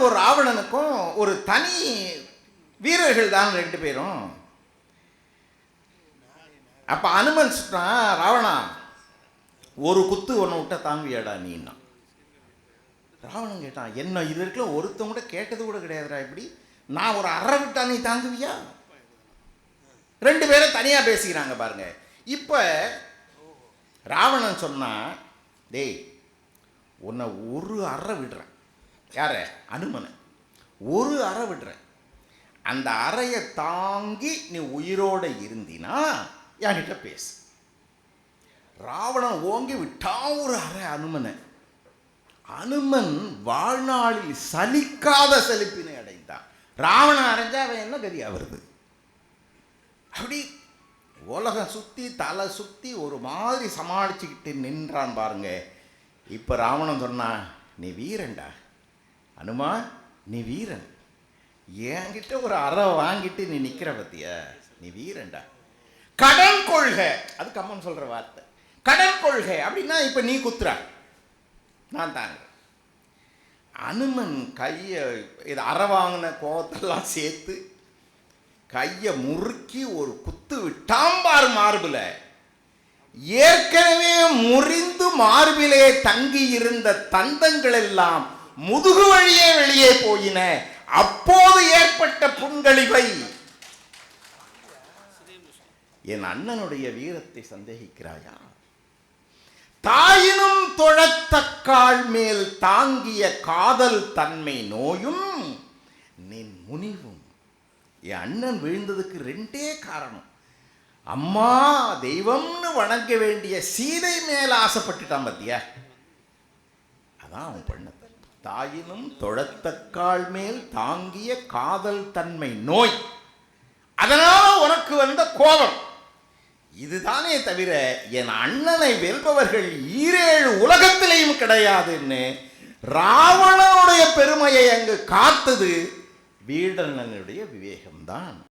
ராமனுக்கும் ராவணனுக்கும் ஒரு தனி வீரர்கள் தான் ரெண்டு பேரும். அப்ப அனுமன் சொல்றான் ராவணா ஒரு குத்து ஒன்று விட்டா தாங்குவியாடா நீன்னா? ராவணன் கேட்டான் என்ன இது வரைக்கும் ஒருத்தன் கூட கேட்டது கூட கிடையாதுடா இப்படி. நான் ஒரு அறை விட்டா நீ தாங்குவியா? ரெண்டு பேரும் தனியாக பேசிக்கிறாங்க பாருங்க. இப்போ ராவணன் சொன்னா டேய் உன்னை ஒரு அறை விடுறேன். யார? அனுமனை. ஒரு அறை விடுறேன். அந்த அறையை தாங்கி நீ உயிரோட இருந்தினா என்கிட்ட பேசு? ராவணன் ஓங்கி விட்டான் ஒரு அறை அனுமனை. அனுமன் வாழ்நாளில் சலிக்காத செழிப்பினை அடைந்தான். ராவணன் அரைஞ்சா அவன் என்ன கதியா வருது? அப்படி உலகம் சுற்றி தலை சுற்றி ஒரு மாதிரி சமாளிச்சுக்கிட்டு நின்றான் பாருங்க. இப்போ ராவணன் சொன்னான் நீ வீரன்டா. அனுமா நீ வீரன். என்கிட்ட ஒரு அறை வாங்கிட்டு நீ நிற்கிற பத்திய? நீ வீரன்டா. கடன் கொள்கை. அது கம்மன் சொல்கிற வார்த்தை. கடன் கொள்கை. அப்படின்னா இப்போ நீ குத்துற. நான் தாங்க அனுமன் கையை இது அறை வாங்கின கோவத்தெல்லாம் சேர்த்து கையை முறுக்கி ஒரு குத்து விட்டாம்பார் மார்பில். ஏற்கனவே முறிந்து மார்பிலே தங்கி இருந்த தந்தங்கள் எல்லாம் முதுகு வழியே வெளியே போயின. அப்போது ஏற்பட்ட புண்களிவை என் அண்ணனுடைய வீரத்தை சந்தேகிக்கிறாயா? தாயினும் தொழத்தக்கால் மேல் தாங்கிய காதல் தன்மை நோயும் நின் முனிவும். என் அண்ணன் விழுந்ததுக்கு ரெண்டே காரணம். அம்மா தெய்வம்னு வணங்க வேண்டிய சீதை மேல ஆசைப்பட்டுட்டான் பத்தியா? அதான் அவன் பண்ணது தாயினும் தொழத்தக்கால் மேல் தாங்கிய காதல் தன்மை நோய். அதனால உனக்கு வந்த கோபம். இதுதானே தவிர என் அண்ணனை வெல்பவர்கள் ஈரேழு உலகத்திலையும் கிடையாதுன்னு ராவணனுடைய பெருமையை அங்கு காத்தது வீடண்ணனுடைய விவேகம்தான்.